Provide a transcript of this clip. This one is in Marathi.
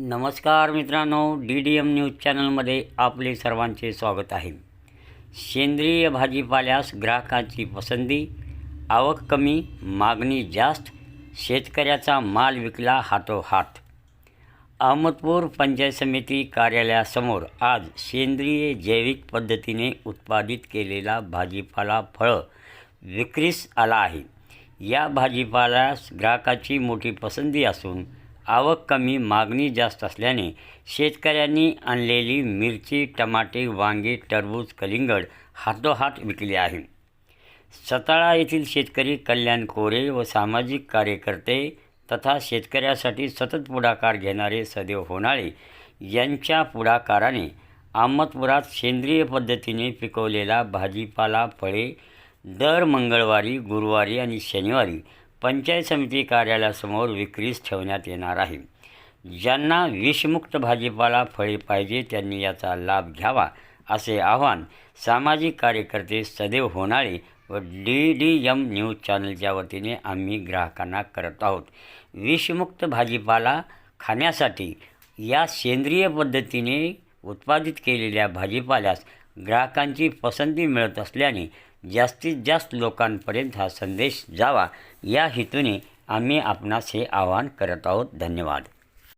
नमस्कार मित्रांनो डी डी एम न्यूज चॅनलमध्ये आपले सर्वांचे स्वागत आहे. सेंद्रिय भाजीपाल्यास ग्राहकांची पसंती आवक कमी मागणी जास्त शेतकऱ्याचा माल विकला हातोहात. अहमदपूर पंचायत समिती कार्यालयासमोर आज सेंद्रिय जैविक पद्धतीने उत्पादित केलेला भाजीपाला फळं विक्रीस आला आहे. या भाजीपाल्यास ग्राहकाची मोठी पसंती असून आवक कमी मागणी जास्त असल्याने शेतकऱ्यांनी आणलेली मिरची टमाटे वांगे टरबूज कलिंगड हातोहात विकले आहे. सताळा येथील शेतकरी कल्याण कोरे व सामाजिक कार्यकर्ते तथा शेतकऱ्यासाठी सतत पुढाकार घेणारे सदैव होणाळे यांच्या पुढाकाराने अहमदपुरात सेंद्रिय पद्धतीने पिकवलेला भाजीपाला फळे दर मंगळवारी गुरुवारी आणि शनिवारी पंचायत समिती कार्यालयासमोर विक्रीस ठेवण्यात येणार आहे. ज्यांना विषमुक्त भाजीपाला फळे पाहिजे त्यांनी याचा लाभ घ्यावा असे आवाहन सामाजिक कार्यकर्ते सदैव होणारे व डी डी एम न्यूज चॅनलच्या वतीने आम्ही ग्राहकांना करत आहोत. विषमुक्त भाजीपाला खाण्यासाठी या सेंद्रिय पद्धतीने उत्पादित केलेल्या भाजीपाल्यास ग्राहकांची पसंती मिळत असल्याने जास्तीत जास्त लोकांपर्यंत हा संदेश जावा. या हेतूने आम्ही आपणास हे आवाहन करत आहोत. धन्यवाद.